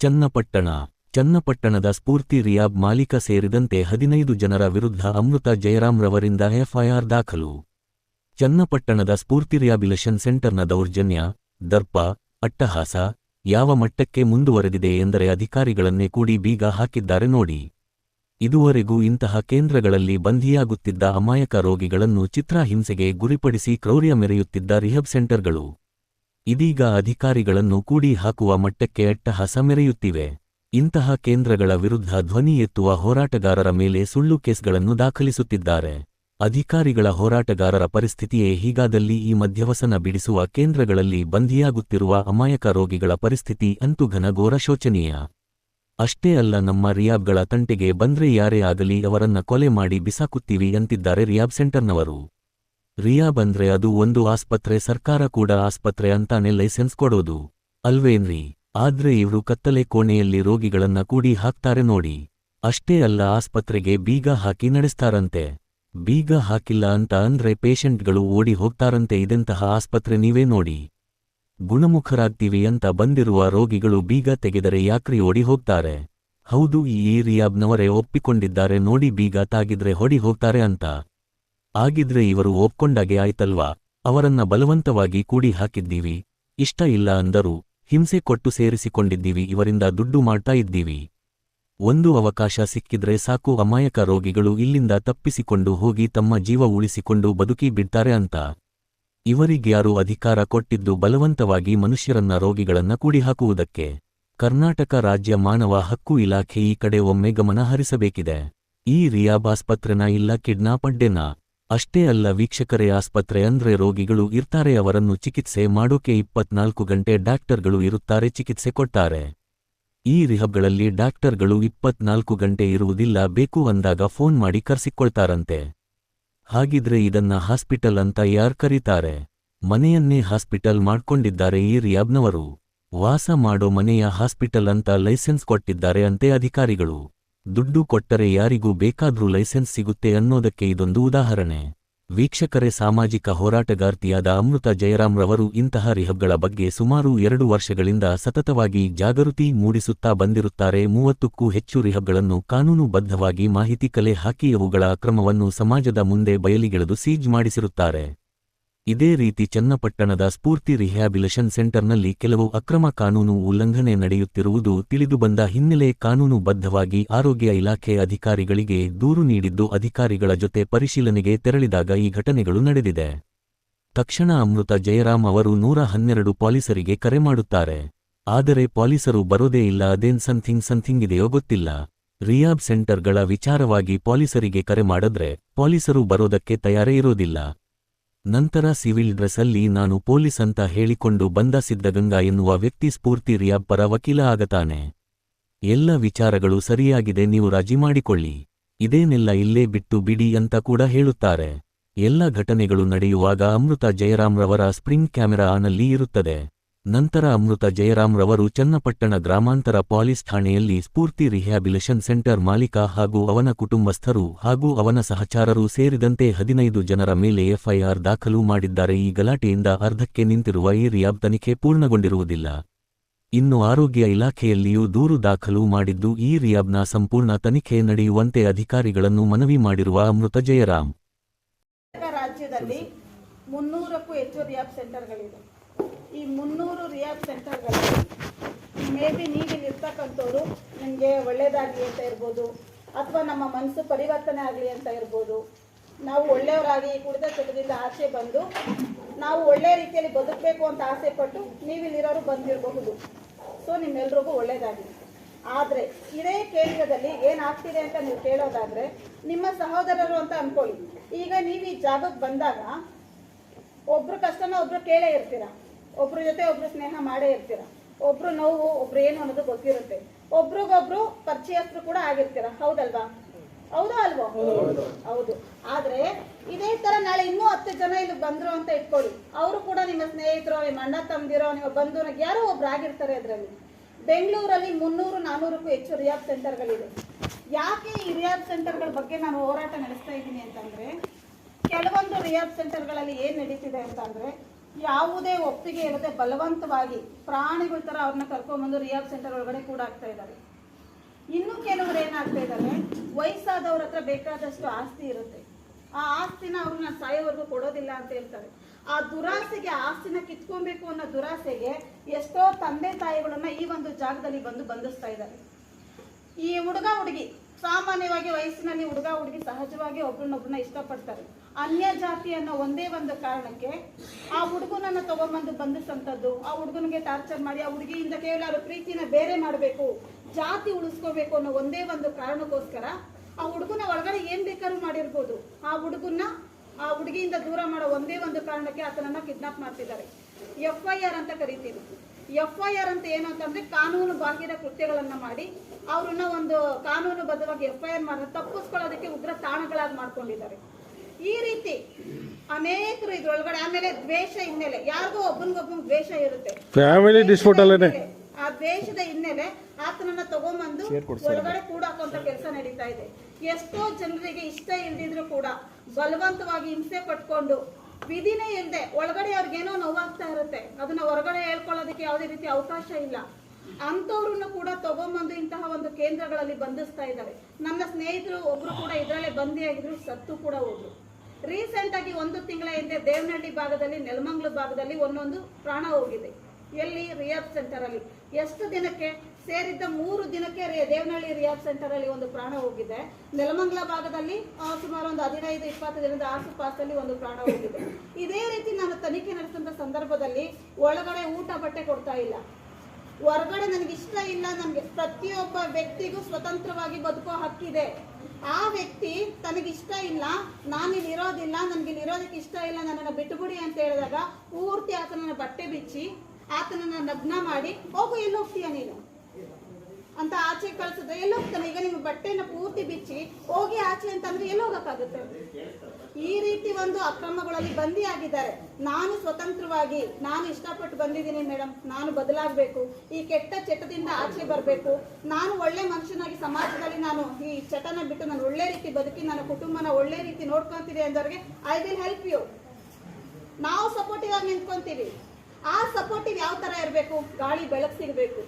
ಚನ್ನಪಟ್ಟಣ. ಚನ್ನಪಟ್ಟಣದ ಸ್ಫೂರ್ತಿ rehab ಮಾಲೀಕ ಸೇರಿದಂತೆ ಹದಿನೈದು ಜನರ ವಿರುದ್ಧ ಅಮೃತ ಜಯರಾಮ್ ರವರಿಂದ ಎಫ್ಐಆರ್ ದಾಖಲು. ಚನ್ನಪಟ್ಟಣದ ಸ್ಫೂರ್ತಿ ರಿಯಾಬಿಲೇಷನ್ ಸೆಂಟರ್ನ ದೌರ್ಜನ್ಯ, ದರ್ಪ, ಅಟ್ಟಹಾಸ ಯಾವ ಮಟ್ಟಕ್ಕೆ ಮುಂದುವರೆದಿದೆ ಎಂದರೆ ಅಧಿಕಾರಿಗಳನ್ನೇ ಕೂಡಿ ಬೀಗ ಹಾಕಿದ್ದಾರೆ ನೋಡಿ. ಇದುವರೆಗೂ ಇಂತಹ ಕೇಂದ್ರಗಳಲ್ಲಿ ಬಂಧಿಯಾಗುತ್ತಿದ್ದ ಅಮಾಯಕ ರೋಗಿಗಳನ್ನು ಚಿತ್ರಹಿಂಸೆಗೆ ಗುರಿಪಡಿಸಿ ಕ್ರೌರ್ಯ ಮೆರೆಯುತ್ತಿದ್ದ ರಿಹಬ್ ಸೆಂಟರ್ಗಳು. ಇದೀಗ ಅಧಿಕಾರಿಗಳನ್ನು ಕೂಡಿ ಹಾಕುವ ಮಟ್ಟಕ್ಕೆ ಅಟ್ಟಹಾಸ ಮೆರೆಯುತ್ತಿವೆ ಇಂತಹ ಕೇಂದ್ರಗಳ ವಿರುದ್ಧ ಧ್ವನಿ ಎತ್ತುವ ಹೋರಾಟಗಾರರ ಮೇಲೆ ಸುಳ್ಳು ಕೇಸ್ಗಳನ್ನು ದಾಖಲಿಸುತ್ತಿದ್ದಾರೆ. ಅಧಿಕಾರಿಗಳ ಹೋರಾಟಗಾರರ ಪರಿಸ್ಥಿತಿಯೇ ಹೀಗಾದಲ್ಲಿ ಈ ಮಧ್ಯವಸನ ಬಿಡಿಸುವ ಕೇಂದ್ರಗಳಲ್ಲಿ ಬಂಧಿಯಾಗುತ್ತಿರುವ ಅಮಾಯಕ ರೋಗಿಗಳ ಪರಿಸ್ಥಿತಿ ಅಂತೂ ಘನಘೋರ ಶೋಚನೀಯ. ಅಷ್ಟೇ ಅಲ್ಲ ನಮ್ಮ ರಿಯಾಬ್ಗಳ ತಂಟೆಗೆ ಬಂದ್ರೆ ಯಾರೇ ಆಗಲಿ ಅವರನ್ನ ಕೊಲೆ ಮಾಡಿ ಬಿಸಾಕುತ್ತೀವಿ ಅಂತಿದ್ದಾರೆ ರಿಯಾಬ್ ಸೆಂಟರ್ನವರು. ರಿಯಾಬ್ ಬಂದ್ರೆ ಅದು ಒಂದು ಆಸ್ಪತ್ರೆ, ಸರ್ಕಾರ ಕೂಡ ಆಸ್ಪತ್ರೆ ಅಂತಾನೆ ಲೈಸೆನ್ಸ್ ಕೊಡೋದು. ಅಲ್ವೇನ್ರಿ ಆದ್ರೆ ಇವ್ರು ಕತ್ತಲೆ ಕೋಣೆಯಲ್ಲಿ ರೋಗಿಗಳನ್ನ ಕೂಡಿ ಹಾಕ್ತಾರೆ ನೋಡಿ. ಅಷ್ಟೇ ಅಲ್ಲ, ಆಸ್ಪತ್ರೆಗೆ ಬೀಗ ಹಾಕಿ ನಡೆಸ್ತಾರಂತೆ. ಬೀಗ ಹಾಕಿಲ್ಲ ಅಂತ ಅಂದ್ರೆ ಪೇಷಂಟ್ಗಳು ಓಡಿ ಹೋಗ್ತಾರಂತೆ, ಇದೆಂತಹ ಆಸ್ಪತ್ರೆ ನೀವೇ ನೋಡಿ. ಗುಣಮುಖರಾಗ್ತೀವಿ ಅಂತ ಬಂದಿರುವ ರೋಗಿಗಳು ಬೀಗ ತೆಗೆದರೆ ಯಾಕ್ರಿ ಓಡಿ ಹೋಗ್ತಾರೆ? ಹೌದು, ಈ ರಿಯಾಬ್ನವರೇ ಒಪ್ಪಿಕೊಂಡಿದ್ದಾರೆ ನೋಡಿ ಬೀಗ ತಾಗಿದ್ರೆ ಹೊಡಿ ಹೋಗ್ತಾರೆ ಅಂತ. ಆಗಿದ್ರೆ ಇವರು ಒಪ್ಕೊಂಡಾಗೆ ಆಯ್ತಲ್ವಾ? ಅವರನ್ನ ಬಲವಂತವಾಗಿ ಕೂಡಿ ಹಾಕಿದ್ದೀವಿ. ಇಷ್ಟ ಇಲ್ಲ ಅಂದರೂ ಹಿಂಸೆ ಕೊಟ್ಟು ಸೇರಿಸಿಕೊಂಡಿದ್ದೀವಿ, ಇವರಿಂದ ದುಡ್ಡು ಮಾಡ್ತಾ ಇದ್ದೀವಿ. ಒಂದು ಅವಕಾಶ ಸಿಕ್ಕಿದ್ರೆ ಸಾಕು, ಅಮಾಯಕ ರೋಗಿಗಳು ಇಲ್ಲಿಂದ ತಪ್ಪಿಸಿಕೊಂಡು ಹೋಗಿ ತಮ್ಮ ಜೀವ ಉಳಿಸಿಕೊಂಡು ಬದುಕಿ ಬಿಡ್ತಾರೆ ಅಂತ. ಇವರಿಗ್ಯಾರು ಅಧಿಕಾರ ಕೊಟ್ಟಿದ್ದು ಬಲವಂತವಾಗಿ ಮನುಷ್ಯರನ್ನ ರೋಗಿಗಳನ್ನ ಕೂಡಿಹಾಕುವುದಕ್ಕೆ ಕರ್ನಾಟಕ ರಾಜ್ಯ ಮಾನವ ಹಕ್ಕು ಇಲಾಖೆ ಈ ಕಡೆ ಒಮ್ಮೆ ಗಮನ ಹರಿಸಬೇಕಿದೆ ಈ ರಿಯಾಬ್ ಆಸ್ಪತ್ರೆನ ಇಲ್ಲ ಕಿಡ್ನಾಪ್ ಅಡ್ಡೆನಾ. ಅಷ್ಟೇ ಅಲ್ಲ ವೀಕ್ಷಕರೇ, ಆಸ್ಪತ್ರೆ ಅಂದ್ರೆ ರೋಗಿಗಳು ಇರ್ತಾರೆ, ಅವರನ್ನು ಚಿಕಿತ್ಸೆ ಮಾಡೋಕೆ ಇಪ್ಪತ್ನಾಲ್ಕು ಗಂಟೆ ಡಾಕ್ಟರ್ಗಳು ಇರುತ್ತಾರೆ, ಚಿಕಿತ್ಸೆ ಕೊಡ್ತಾರೆ. ಈ ರಿಹಬ್ಗಳಲ್ಲಿ ಡಾಕ್ಟರ್ಗಳು ಇಪ್ಪತ್ನಾಲ್ಕು ಗಂಟೆ ಇರುವುದಿಲ್ಲ, ಬೇಕು ಅಂದಾಗ ಫೋನ್ ಮಾಡಿ ಕರ್ಸಿಕೊಳ್ತಾರಂತೆ. ಹಾಗಿದ್ರೆ ಇದನ್ನ ಹಾಸ್ಪಿಟಲ್ ಅಂತ ಯಾರ್ ಕರೀತಾರೆ? ಮನೆಯನ್ನೇ ಹಾಸ್ಪಿಟಲ್ ಮಾಡ್ಕೊಂಡಿದ್ದಾರೆ ಈ ರಿಯಾಬ್ನವರು ವಾಸ ಮಾಡೋ ಮನೆಯ ಹಾಸ್ಪಿಟಲ್ ಅಂತ ಲೈಸೆನ್ಸ್ ಕೊಟ್ಟಿದ್ದಾರೆ ಅಂತೆ ಅಧಿಕಾರಿಗಳು. ದುಡ್ಡು ಕೊಟ್ಟರೆ ಯಾರಿಗೂ ಬೇಕಾದ್ರೂ ಲೈಸೆನ್ಸ್ ಸಿಗುತ್ತೆ ಅನ್ನೋದಕ್ಕೆ ಇದೊಂದು ಉದಾಹರಣೆ. ವೀಕ್ಷಕರೇ, ಸಾಮಾಜಿಕ ಹೋರಾಟಗಾರ್ತಿಯಾದ ಅಮೃತ ಜಯರಾಮ್ರವರು ಇಂತಹ ರಿಹಬ್ಗಳ ಬಗ್ಗೆ ಸುಮಾರು ಎರಡು ವರ್ಷಗಳಿಂದ ಸತತವಾಗಿ ಜಾಗೃತಿ ಮೂಡಿಸುತ್ತಾ ಬಂದಿರುತ್ತಾರೆ. ಮೂವತ್ತಕ್ಕೂ ಹೆಚ್ಚು ರಿಹಬ್ಗಳನ್ನು ಕಾನೂನುಬದ್ಧವಾಗಿ ಮಾಹಿತಿ ಕಲೆ ಹಾಕಿ ಅವುಗಳ ಅಕ್ರಮವನ್ನು ಸಮಾಜದ ಮುಂದೆ ಬಯಲಿಗೆಳೆದು ಸೀಜ್ ಮಾಡಿಸಿರುತ್ತಾರೆ. ಇದೇ ರೀತಿ ಚನ್ನಪಟ್ಟಣದ ಸ್ಫೂರ್ತಿ ರಿಹ್ಯಾಬಿಲೇಷನ್ ಸೆಂಟರ್ನಲ್ಲಿ ಕೆಲವು ಅಕ್ರಮ ಕಾನೂನು ಉಲ್ಲಂಘನೆ ನಡೆಯುತ್ತಿರುವುದು ತಿಳಿದುಬಂದ ಹಿನ್ನೆಲೆ ಕಾನೂನುಬದ್ಧವಾಗಿ ಆರೋಗ್ಯ ಇಲಾಖೆ ಅಧಿಕಾರಿಗಳಿಗೆ ದೂರು ನೀಡಿದ್ದು ಅಧಿಕಾರಿಗಳ ಜೊತೆ ಪರಿಶೀಲನೆಗೆ ತೆರಳಿದಾಗ ಈ ಘಟನೆಗಳು ನಡೆದಿದೆ. ತಕ್ಷಣ ಅಮೃತ ಜಯರಾಮ್ ಅವರು ನೂರ ಹನ್ನೆರಡು ಪಾಲಿಸರಿಗೆ ಕರೆ ಮಾಡುತ್ತಾರೆ. ಆದರೆ ಪೊಲೀಸರು ಬರೋದೇ ಇಲ್ಲ, ಅದೇನ್ ಸಂಥಿಂಗ್ ಸಂಥಿಂಗ್ ಇದೆಯೋ ಗೊತ್ತಿಲ್ಲ. ರಿಯಾಬ್ ಸೆಂಟರ್ಗಳ ವಿಚಾರವಾಗಿ ಪಾಲಿಸರಿಗೆ ಕರೆ ಮಾಡಿದ್ರೆ ಪೊಲೀಸರು ಬರೋದಕ್ಕೆ ತಯಾರೇ ಇರೋದಿಲ್ಲ. ನಂತರ ಸಿವಿಲ್ ಡ್ರೆಸ್ಸಲ್ಲಿ ನಾನು ಪೊಲೀಸ್ ಅಂತ ಹೇಳಿಕೊಂಡು ಬಂದ ಸಿದ್ಧಗಂಗಾ ಎನ್ನುವ ವ್ಯಕ್ತಿ ಸ್ಫೂರ್ತಿ ರಿಯಾಬ್ ಪರ ವಕೀಲ ಆಗತಾನೆ. ಎಲ್ಲ ವಿಚಾರಗಳು ಸರಿಯಾಗಿದೆ, ನೀವು ರಾಜಿ ಮಾಡಿಕೊಳ್ಳಿ. ಇದೇನೆಲ್ಲ ಇಲ್ಲೇ ಬಿಟ್ಟು ಬಿಡಿ ಅಂತ ಕೂಡ ಹೇಳುತ್ತಾರೆ. ಎಲ್ಲ ಘಟನೆಗಳು ನಡೆಯುವಾಗ ಅಮೃತ ಜಯರಾಮ್ರವರ ಸ್ಪ್ರಿಂಗ್ ಕ್ಯಾಮೆರಾ ಆನಲ್ಲಿ ಇರುತ್ತದೆ. ನಂತರ ಅಮೃತ ಜಯರಾಮ್ ರವರು ಚನ್ನಪಟ್ಟಣ ಗ್ರಾಮಾಂತರ ಪಾಲಿಸ್ ಠಾಣೆಯಲ್ಲಿ ಸ್ಫೂರ್ತಿ ರಿಹ್ಯಾಬಿಲೇಷನ್ ಸೆಂಟರ್ ಮಾಲೀಕ ಹಾಗೂ ಅವನ ಕುಟುಂಬಸ್ಥರು ಹಾಗೂ ಅವನ ಸಹಚಾರರು ಸೇರಿದಂತೆ ಹದಿನೈದು ಜನರ ಮೇಲೆ ಎಫ್ಐಆರ್ ದಾಖಲು ಮಾಡಿದ್ದಾರೆ. ಈ ಗಲಾಟೆಯಿಂದ ಅರ್ಧಕ್ಕೆ ನಿಂತಿರುವ ಈ ರಿಯಾಬ್ ತನಿಖೆ ಪೂರ್ಣಗೊಂಡಿರುವುದಿಲ್ಲ. ಇನ್ನು ಆರೋಗ್ಯ ಇಲಾಖೆಯಲ್ಲಿಯೂ ದೂರು ದಾಖಲು ಮಾಡಿದ್ದು, ಈ ರಿಯಾಬ್ನ ಸಂಪೂರ್ಣ ತನಿಖೆ ನಡೆಯುವಂತೆ ಅಧಿಕಾರಿಗಳನ್ನು ಮನವಿ ಮಾಡಿರುವ ಅಮೃತ ಜಯರಾಮ್. ರಾಜ್ಯದಲ್ಲಿ ಮುನ್ನೂರಕ್ಕೂ ಹೆಚ್ಚು ರಿಯಾಬ್ ಸೆಂಟರ್ಗಳಿದೆ ಈ ಮುನ್ನೂರು ರಿಯಾಬ್ ಸೆಂಟರ್ಗಳಲ್ಲಿ ಮೇ ಬಿ ನೀವಿಲ್ಲಿ ಇರ್ತಕ್ಕಂಥವ್ರು, ನಿಮಗೆ ಒಳ್ಳೇದಾಗಲಿ ಅಂತ ಇರ್ಬೋದು. ಅಥವಾ ನಮ್ಮ ಮನಸ್ಸು ಪರಿವರ್ತನೆ ಆಗಲಿ ಅಂತ ಇರ್ಬೋದು. ನಾವು ಒಳ್ಳೆಯವರಾಗಿ ಕುಡಿದ ಚಟದಿಂದ ಆಸೆ ಬಂದು, ನಾವು ಒಳ್ಳೆಯ ರೀತಿಯಲ್ಲಿ ಬದುಕಬೇಕು ಅಂತ ಆಸೆ ಪಟ್ಟು ನೀವಿಲ್ಲಿರೋರು ಬಂದಿರಬಹುದು. ಸೊ ನಿಮ್ಮೆಲ್ರಿಗೂ ಒಳ್ಳೆಯದಾಗಲಿ ಆದರೆ, ಇದೇ ಕೇಂದ್ರದಲ್ಲಿ ಏನಾಗ್ತಿದೆ ಅಂತ ನೀವು ಕೇಳೋದಾದರೆ, ನಿಮ್ಮ ಸಹೋದರರು ಅಂತ ಅನ್ಕೊಳ್ಳಿ. ಈಗ ನೀವು ಈ ಜಾಗಕ್ಕೆ ಬಂದಾಗ, ಒಬ್ರು ಕಷ್ಟನ ಒಬ್ರು ಕೇಳೇ ಇರ್ತೀರ? ಒಬ್ರ ಜೊತೆ ಒಬ್ರು ಸ್ನೇಹ ಮಾಡೇ ಇರ್ತೀರ. ಒಬ್ರು ನೋವು, ಒಬ್ರು ಏನು ಅನ್ನೋದು ಗೊತ್ತಿರುತ್ತೆ. ಒಬ್ರಿಗೊಬ್ರು ಪರಿಚಯಸ್ಥರು ಕೂಡ ಆಗಿರ್ತೀರ. ಹೌದಲ್ವಾ? ಹೌದಾ ಅಲ್ವಾ? ಹೌದು. ಆದ್ರೆ ಇದೇ ತರ ನಾಳೆ ಇನ್ನೂ ಹತ್ತು ಜನ ಇಲ್ಲಿ ಬಂದ್ರು ಅಂತ ಇಟ್ಕೊಳ್ಳಿ. ಅವರು ಕೂಡ ನಿಮ್ಮ ಸ್ನೇಹಿತರು, ನಿಮ್ಮ ಅಣ್ಣ ತಮ್ಮದಿರೋ, ನಿಮ್ಮ ಬಂಧು ಯಾರೋ ಒಬ್ರು ಆಗಿರ್ತಾರೆ ಅದರಲ್ಲಿ. ಬೆಂಗಳೂರಲ್ಲಿ ಮುನ್ನೂರು, ನಾನೂರಕ್ಕೂ ಹೆಚ್ಚು ರಿಯಾಬ್ ಸೆಂಟರ್ಗಳಿದೆ. ಯಾಕೆ ಈ ರಿಯಾಬ್ ಸೆಂಟರ್ಗಳ ಬಗ್ಗೆ ನಾನು ಹೋರಾಟ ನಡೆಸ್ತಾ ಇದ್ದೀನಿ ಅಂತಂದ್ರೆ, ಕೆಲವೊಂದು ರಿಯಾಬ್ ಸೆಂಟರ್ಗಳಲ್ಲಿ ಏನ್ ನಡೀತಿದೆ ಅಂತಂದ್ರೆ ಯಾವುದೇ ಒಪ್ಪಿಗೆ ಇಲ್ಲದೆ ಬಲವಂತವಾಗಿ ಪ್ರಾಣಿಗಳ ಥರ ಅವ್ರನ್ನ ಕರ್ಕೊಂಡ್ಬಂದು ರಿಯಾಬ್ ಸೆಂಟರ್ ಒಳಗಡೆ ಕೂಡ ಆಗ್ತಾ ಇದ್ದಾರೆ. ಇನ್ನು ಕೆಲವರು ಏನಾಗ್ತಾ ಇದ್ದಾರೆ, ವಯಸ್ಸಾದವ್ರ ಹತ್ರ ಬೇಕಾದಷ್ಟು ಆಸ್ತಿ ಇರುತ್ತೆ. ಆ ಆಸ್ತಿನ ಅವ್ರನ್ನ ಸಾಯೋವರೆಗೂ ಕೊಡೋದಿಲ್ಲ ಅಂತ ಹೇಳ್ತಾರೆ. ಆ ದುರಾಸೆಗೆ ಆಸ್ತಿನ ಕಿತ್ಕೊಬೇಕು ಅನ್ನೋ ದುರಾಸೆಗೆ ಎಷ್ಟೋ ತಂದೆ ತಾಯಿಗಳನ್ನ ಈ ಒಂದು ಜಾಗದಲ್ಲಿ ಬಂದು ಬಂಧಿಸ್ತಾ ಇದ್ದಾರೆ. ಈ ಹುಡುಗ ಹುಡುಗಿ, ಸಾಮಾನ್ಯವಾಗಿ ವಯಸ್ಸಿನಲ್ಲಿ ಹುಡುಗ ಹುಡುಗಿ ಸಹಜವಾಗಿ ಒಬ್ರನ್ನೊಬ್ರನ್ನ ಇಷ್ಟಪಡ್ತಾರೆ. ಅನ್ಯ ಜಾತಿ ಅನ್ನೋ ಒಂದೇ ಒಂದು ಕಾರಣಕ್ಕೆ ಆ ಹುಡುಗನನ್ನ ತಗೊಂಡ್ಬಂದು ಬಂಧಿಸಂತದ್ದು, ಆ ಹುಡುಗನಿಗೆ ಟಾರ್ಚರ್ ಮಾಡಿ, ಆ ಹುಡುಗಿಯಿಂದ ಕೇವಲ ಪ್ರೀತಿನ ಬೇರೆ ಮಾಡಬೇಕು, ಜಾತಿ ಉಳಿಸ್ಕೋಬೇಕು ಅನ್ನೋ ಒಂದೇ ಒಂದು ಕಾರಣಕ್ಕೋಸ್ಕರ ಆ ಹುಡುಗನ ಒಳಗಡೆ ಏನ್ ಬೇಕಾದ್ರೂ ಮಾಡಿರ್ಬೋದು. ಆ ಹುಡುಗನ್ನ, ಆ ಹುಡುಗಿಯಿಂದ ದೂರ ಮಾಡೋ ಒಂದೇ ಒಂದು ಕಾರಣಕ್ಕೆ ಆತನನ್ನ ಕಿಡ್ನಾಪ್ ಮಾಡ್ತಿದ್ದಾರೆ. ಎಫ್ ಐ ಆರ್ ಅಂತ ಕರಿತೀವಿ. ಎಫ್ ಐ ಆರ್ ಅಂತ ಏನು ಅಂತಂದ್ರೆ ಕಾನೂನು ಬಾಹಿರ ಕೃತ್ಯಗಳನ್ನ ಮಾಡಿ ಅವ್ರನ್ನ ಒಂದು ಕಾನೂನು ಬದ್ಧವಾಗಿ ಎಫ್ ಐ ಆರ್ ಮಾಡಿ, ತಪ್ಪಿಸ್ಕೊಳ್ಳೋದಕ್ಕೆ ಉಗ್ರ ತಾಣಗಳಾಗಿ ಮಾಡ್ಕೊಂಡಿದ್ದಾರೆ. ಈ ರೀತಿ ಅನೇಕರು ಇದ್ರೊಳಗಡೆ ಆಮೇಲೆ ದ್ವೇಷ ಹಿನ್ನೆಲೆ ಯಾರಿಗೋ ಒಬ್ಬನಿಗೊಬ್ಬನ ದ್ವೇಷ ಇರುತ್ತೆ. ಫ್ಯಾಮಿಲಿ ಡಿಸ್ಪ್ಯೂಟ್ ಅಲ್ಲೇ ಆ ದ್ವೇಷದ ಹಿನ್ನೆಲೆ ಆತನನ್ನ ತಗೊಂಬಂದು ಒಳಗಡೆ ಕೂಡ ಹಾಕುವಂತ ಕೆಲಸ ನಡೀತಾ ಇದೆ. ಎಷ್ಟೋ ಜನರಿಗೆ ಇಷ್ಟ ಇಲ್ದಿದ್ರು ಕೂಡ ಬಲವಂತವಾಗಿ ಹಿಂಸೆ ಪಟ್ಕೊಂಡು ವಿಧಿನೇ ಇಲ್ಲದೆ ಒಳಗಡೆ ಅವ್ರಿಗೇನೋ ನೋವಾಗ್ತಾ ಇರುತ್ತೆ. ಅದನ್ನ ಹೊರಗಡೆ ಹೇಳ್ಕೊಳ್ಳೋದಕ್ಕೆ ಯಾವುದೇ ರೀತಿ ಅವಕಾಶ ಇಲ್ಲ. ಅಂಥವ್ರನ್ನ ಕೂಡ ತಗೊಂಬಂದು ಇಂತಹ ಒಂದು ಕೇಂದ್ರಗಳಲ್ಲಿ ಬಂಧಿಸ್ತಾ ಇದ್ದಾರೆ. ನನ್ನ ಸ್ನೇಹಿತರು ಒಬ್ರು ಕೂಡ ಇದರಲ್ಲೇ ಬಂದಿಯಾಗಿದ್ರು ಸತ್ತು ಕೂಡ ಹೋದ್ರು. ರೀಸೆಂಟ್ ಆಗಿ ಒಂದು ತಿಂಗಳ ಹಿಂದೆ ದೇವನಹಳ್ಳಿ ಭಾಗದಲ್ಲಿ ನೆಲಮಂಗ್ಲ ಭಾಗದಲ್ಲಿ ಒಂದೊಂದು ಪ್ರಾಣ ಹೋಗಿದೆ. ಎಲ್ಲಿ? ರಿಯಾಬ್ ಸೆಂಟರ್ ಅಲ್ಲಿ. ಎಷ್ಟು ದಿನಕ್ಕೆ? ಸೇರಿದ್ದ ಮೂರು ದಿನಕ್ಕೆ ದೇವನಹಳ್ಳಿ ರಿಯಾಬ್ ಸೆಂಟರ್ ಅಲ್ಲಿ ಒಂದು ಪ್ರಾಣ ಹೋಗಿದೆ. ನೆಲಮಂಗ್ಲ ಭಾಗದಲ್ಲಿ ಸುಮಾರು ಒಂದು ಹದಿನೈದು, ಇಪ್ಪತ್ತು ದಿನದ ಆಸುಪಾಸಲ್ಲಿ ಒಂದು ಪ್ರಾಣ ಹೋಗಿದೆ. ಇದೇ ರೀತಿ ನಾನು ತನಿಖೆ ನಡೆಸಿದ ಸಂದರ್ಭದಲ್ಲಿ ಒಳಗಡೆ ಊಟ ಬಟ್ಟೆ ಕೊಡ್ತಾ ಇಲ್ಲ. ಹೊರಗಡೆ ನನಗೆ ಇಷ್ಟ ಇಲ್ಲ. ನನಗೆ ಪ್ರತಿಯೊಬ್ಬ ವ್ಯಕ್ತಿಗೂ ಸ್ವತಂತ್ರವಾಗಿ ಬದುಕೋ ಹಕ್ಕಿದೆ. ಆ ವ್ಯಕ್ತಿ ತನಗಿಷ್ಟ ಇಲ್ಲ ನಾನು ಇಲ್ಲಿ ಇರೋದಿಲ್ಲ, ನನಗೆ ಇಲ್ಲಿ ಇರೋದಕ್ಕೆ ಇಷ್ಟ ಇಲ್ಲ, ನನ್ನನ್ನು ಬಿಟ್ಟುಬಿಡಿ ಅಂತ ಹೇಳಿದಾಗ ಪೂರ್ತಿ ಆತನನ್ನು ಬಟ್ಟೆ ಬಿಚ್ಚಿ, ಆತನನ್ನು ನಗ್ನ ಮಾಡಿ, ಹೋಗು, ಎಲ್ಲಿ ಹೋಗ್ತೀಯ ನೀನು? ಅಂತ ಆಚೆ ಕಳಿಸಿದ್ರೆ ಎಲ್ಲಿ ಹೋಗ್ತಾನೆ? ಈಗ ನಿಮ್ಮ ಬಟ್ಟೆನ ಪೂರ್ತಿ ಬಿಚ್ಚಿ, ಹೋಗಿ ಆಚೆ ಅಂತಂದ್ರೆ ಎಲ್ಲಿ ಹೋಗಕ್ಕಾಗುತ್ತೆ? ಈ ರೀತಿ ಒಂದು ಅಕ್ರಮಗಳಲ್ಲಿ ಬಂದಿ ಆಗಿದ್ದಾರೆ ನಾನು ಸ್ವತಂತ್ರವಾಗಿ, ನಾನು ಇಷ್ಟಪಟ್ಟು ಬಂದಿದ್ದೀನಿ ಮೇಡಮ್. ನಾನು ಬದಲಾಗಬೇಕು. ಈ ಕೆಟ್ಟ ಚಟದಿಂದ ಆಚೆ ಬರಬೇಕು. ನಾನು ಒಳ್ಳೆ ಮನುಷ್ಯನಾಗಿ ಸಮಾಜದಲ್ಲಿ ನಾನು ಈ ಚಟನ ಬಿಟ್ಟು ನಾನು ಒಳ್ಳೆ ರೀತಿ ಬದುಕಿ, ನನ್ನ ಕುಟುಂಬನ ಒಳ್ಳೆ ರೀತಿ ನೋಡ್ಕೊಂತೀನಿ ಅಂದವ್ರಿಗೆ ಐ ವಿಲ್ ಹೆಲ್ಪ್ ಯು ನಾವು ಸಪೋರ್ಟಿವ್ ಆಗಿ ನಿಂತ್ಕೊಂತೀವಿ. ಆ ಸಪೋರ್ಟಿವ್ ಯಾವ ತರ ಇರಬೇಕು? ಗಾಳಿ ಬೆಳಕು ಸಿಗಬೇಕು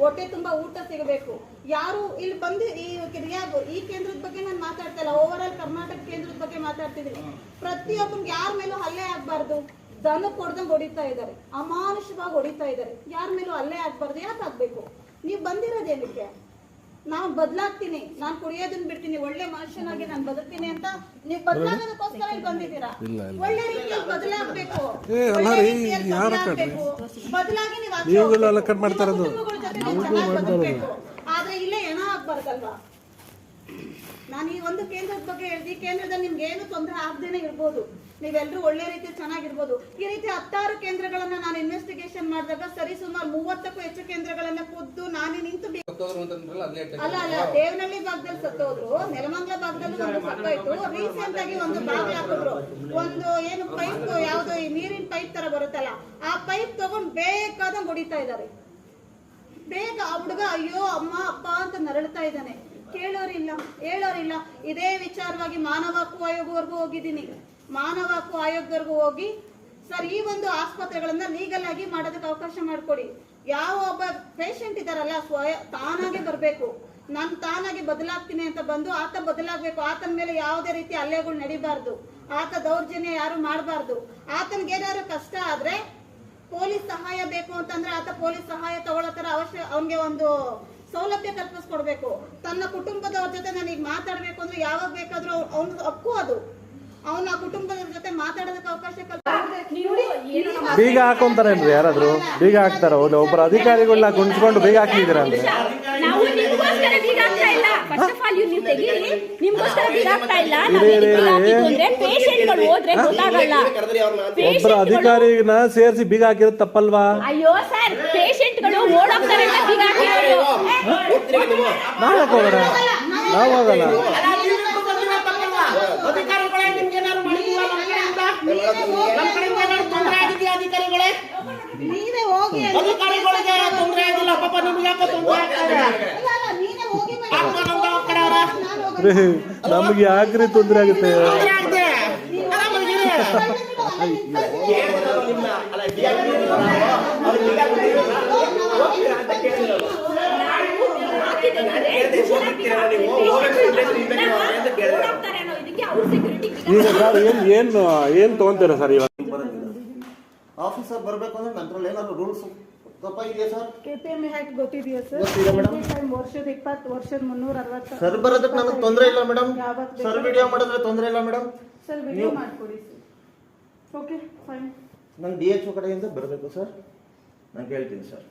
ಹೊಟ್ಟೆ ತುಂಬಾ ಊಟ ಸಿಗಬೇಕು. ಯಾರು ಇಲ್ಲಿ ಬಂದು ಈ ಕಿರಿಯಾಗು ಈ ಕೇಂದ್ರದ ಬಗ್ಗೆ ನಾನು ಮಾತಾಡ್ತಾ ಇಲ್ಲ. ಓವರ್ ಆಲ್ ಕರ್ನಾಟಕ ಕೇಂದ್ರದ ಬಗ್ಗೆ ಮಾತಾಡ್ತಿದ್ದೀನಿ. ಪ್ರತಿಯೊಬ್ಬನಿಗೆ ಯಾರ ಮೇಲೂ ಹಲ್ಲೆ ಆಗ್ಬಾರ್ದು. ದನ ಕೊಡ್ದಂಗೆ ಹೊಡಿತಾ ಇದ್ದಾರೆ. ಅಮಾನುಷವಾಗಿ ಹೊಡಿತಾ ಇದ್ದಾರೆ. ಯಾರ ಮೇಲೂ ಹಲ್ಲೆ ಆಗ್ಬಾರ್ದು. ಯಾಕೆ ಆಗ್ಬೇಕು? ನೀವು ಬಂದಿರೋದು ಏನಕ್ಕೆ ನಾನು ಬದಲಾಗ್ತೀನಿ. ನಾನು ಕುಡಿಯೋದನ್ನ ಬಿಡ್ತೀನಿ. ಒಳ್ಳೆ ಮನುಷ್ಯನಾಗಿ ನಾನು ಬದುಕ್ತೀನಿ ಅಂತ ನೀವು ಬದಲಾಗೋದಕ್ಕೋಸ್ಕರ ಇಲ್ಲಿ ಬಂದಿದ್ದೀರಾ? ಒಳ್ಳೆ ರೀತಿಯಲ್ಲಿ ಬದಲಾಗಬೇಕು? ಬದಲಾಗಿ ನೀವು ಚೆನ್ನಾಗಿ ಆದ್ರೆ ಇಲ್ಲೇ ಏನೋ ಆಗ್ಬಾರ್ದಲ್ವಾ? ನಾನು ಈ ಒಂದು ಕೇಂದ್ರದ ಬಗ್ಗೆ ಹೇಳ್ದಿ ಕೇಂದ್ರದಲ್ಲಿ ನಿಮ್ಗೆ ಏನು ತೊಂದರೆ ಆಗದೇನೆ ಇರ್ಬೋದು. ನೀವೆಲ್ಲರೂ ಒಳ್ಳೆ ರೀತಿ ಚೆನ್ನಾಗಿರ್ಬೋದು. ಈ ರೀತಿ ಹತ್ತಾರು ಕೇಂದ್ರಗಳನ್ನ ನಾನು ಇನ್ವೆಸ್ಟಿಗೇಷನ್ ಮಾಡಿದಾಗ ಸರಿ ಸುಮಾರು ಮೂವತ್ತಕ್ಕೂ ಹೆಚ್ಚು ಕೇಂದ್ರಗಳನ್ನ ಖುದ್ದು ನಾನೇ ನಿಂತು ಅಲ್ಲ ಅಲ್ಲ ದೇವನಹಳ್ಳಿ ಭಾಗದಲ್ಲಿ ಸತ್ತೋದ್ರು ನೆಲಮಂಗಲ ಭಾಗದಲ್ಲಿ ಒಂದು ಸತ್ತೋಯ್ತು. ರೀಸೆಂಟ್ ಆಗಿ ಒಂದು ಬಾವಿ ಹಾಕಿದ್ರು. ಒಂದು ಏನು ಪೈಪ್ ಯಾವ್ದು ಈ ನೀರಿನ ಪೈಪ್ ತರ ಬರುತ್ತಲ್ಲ ಆ ಪೈಪ್ ತಗೊಂಡ್ ಬೇಕಾದಂಗ್ ಹೊಡಿತಾ ಇದ್ದಾರೆ. ಬೇಗ ಆ ಹುಡುಗ, ಅಯ್ಯೋ, ಅಮ್ಮ, ಅಪ್ಪ ಅಂತ ನರಳ್ತಾ ಇದ್ದಾನೆ. ಕೇಳೋರಿಲ್ಲ, ಹೇಳೋರಿಲ್ಲ. ಇದೇ ವಿಚಾರವಾಗಿ ಮಾನವ ಹಕ್ಕು ಆಯೋಗವರೆಗೂ ಹೋಗಿದ್ದೀನಿ. ಮಾನವ ಹಕ್ಕು ಆಯೋಗದವರೆಗೂ ಹೋಗಿ, ಸರ್, ಈ ಒಂದು ಆಸ್ಪತ್ರೆಗಳನ್ನ ಲೀಗಲ್ ಆಗಿ ಮಾಡೋದಕ್ಕೆ ಅವಕಾಶ ಮಾಡಿಕೊಡಿ. ಯಾವ ಒಬ್ಬ ಪೇಷಂಟ್ ಇದಾರಲ್ಲ ಸ್ವಯ ತಾನಾಗೆ ಬರಬೇಕು. ನಾನು ತಾನಾಗಿ ಬದಲಾಗ್ತೀನಿ ಅಂತ ಬಂದು ಆತ ಬದಲಾಗಬೇಕು. ಆತನ ಮೇಲೆ ಯಾವುದೇ ರೀತಿ ಹಲ್ಲೆಗಳು ನಡಿಬಾರ್ದು. ಆತ ದೌರ್ಜನ್ಯ ಯಾರು ಮಾಡಬಾರ್ದು. ಆತನಿಗೆ ಏನಾದ್ರು ಕಷ್ಟ ಆದ್ರೆ ಸಹಾಯ ಬೇಕು ಅಂತಂದ್ರೆ ಆತ ಪೊಲೀಸ್ ಸಹಾಯ ತಗೊಳತರ ಅವಶ್ಯ ಅವನಿಗೆ ಒಂದು ಸೌಲಭ್ಯ ಕಲ್ಪಿಸ್ಕೊಡ್ಬೇಕು. ತನ್ನ ಕುಟುಂಬದವ್ರ ಜೊತೆ ನನಗೆ ಮಾತಾಡ್ಬೇಕು ಅಂದ್ರೆ ಯಾವಾಗ ಬೇಕಾದ್ರೂ ಅವನ ಹಕ್ಕು ಅದು. ಅವನ ಕುಟುಂಬದವ್ರ ಜೊತೆ ಮಾತಾಡೋದಕ್ಕೆ ಅವಕಾಶ ಬೀಗ ಬೀಗ ಹಾಕೊಂತಾರೇನ್ರಿ ಯಾರಾದ್ರು? ಬೀಗ ಹಾಕ್ತಾರ? ಒಬ್ಬರು ಅಧಿಕಾರಿಗಳನ್ನ ಕುಣಿಸ್ಕೊಂಡು ಬೀಗ ಹಾಕಿದಿರ ಅಂದ್ರೆ? ಫಸ್ಟ್ ಆಫ್ ಆಲ್ ನೀವು ತೆಗೀರಿ ನಿಮ್ಗೋಸ್ಕರ ಬೀಗ ಇಲ್ಲ. ನಾವು ಅಂದ್ರೆ ಪೇಷಂಟ್ಗಳು ಹೋದ್ರೆ ಗೊತ್ತಾಗಲ್ಲ. ಒಬ್ಬರ ಅಧಿಕಾರಿನ ಸೇರಿಸಿ ಬೀಗ ಹಾಕಿರೋದು ತಪ್ಪಲ್ವಾ? ಅಯ್ಯೋ ಸರ್ ಪೇಷಂಟ್ಗಳು ಓಡೋಗ್ತಾರೆ ಅಂತ ಬೀಗ ಹಾಕಿರೋದು. ನಾವ್. ಹೋಗೋಣ? ನಾವ್ ಹೋಗಲ್ಲ ನೀನೇ ಹೋಗಿ ಅಧಿಕಾರಿಗಳಿಗೆ ತೊಂದರೆ ಆಗಿಲ್ಲ? ಪಾಪ ನಿಮ್ಗೆ ಯಾಕೆ ತೊಂದರೆ ಆಗ್ತಾ ಇದೆ? ನಮ್ಗೆ ಯಾಕ್ರಿ ತೊಂದರೆ ಆಗುತ್ತೆ? ಈಗ ಸರ್ ಏನ್ ಏನು ಏನ್ ತಗೊಂತೀರಾ ಸರ್ ಇವಾಗ? ಆಫೀಸರ್ ಬರ್ಬೇಕು ಅಂದ್ರೆ ನಂತರ ಏನಾದ್ರು ರೂಲ್ಸ್? ತಪ್ಪ ಇದೆಯಾ sir? K P M act ಗೊತ್ತಿದೆಯಾ ಸರ್? ಗೊತ್ತಿದೆ madam. ಟೈಮ್ ವರ್ಷದ ಇಪ್ಪತ್ತು ವರ್ಷದ ಮುನ್ನೂರ ಅರವತ್ತು ಸರ್ ಬರೋದಕ್ಕೆ ನನಗೆ ತೊಂದರೆ ಇಲ್ಲ ಮೇಡಮ್. ಬೇಕು? ಸರ್ ವಿಡಿಯೋ ಮಾಡಿದ್ರೆ ತೊಂದರೆ ಇಲ್ಲ ಮೇಡಮ್. ಸರ್ ವಿಡಿಯೋ ಮಾಡ್ಕೊಡಿ ಸರ್. ಓಕೆ ಫೈನ್ ನಂಗೆ ಡಿ ಎಚ್ ಒ ಕಡೆಯಿಂದ ಬರಬೇಕು ಸರ್. ನಾನು ಹೇಳ್ತೀನಿ ಸರ್.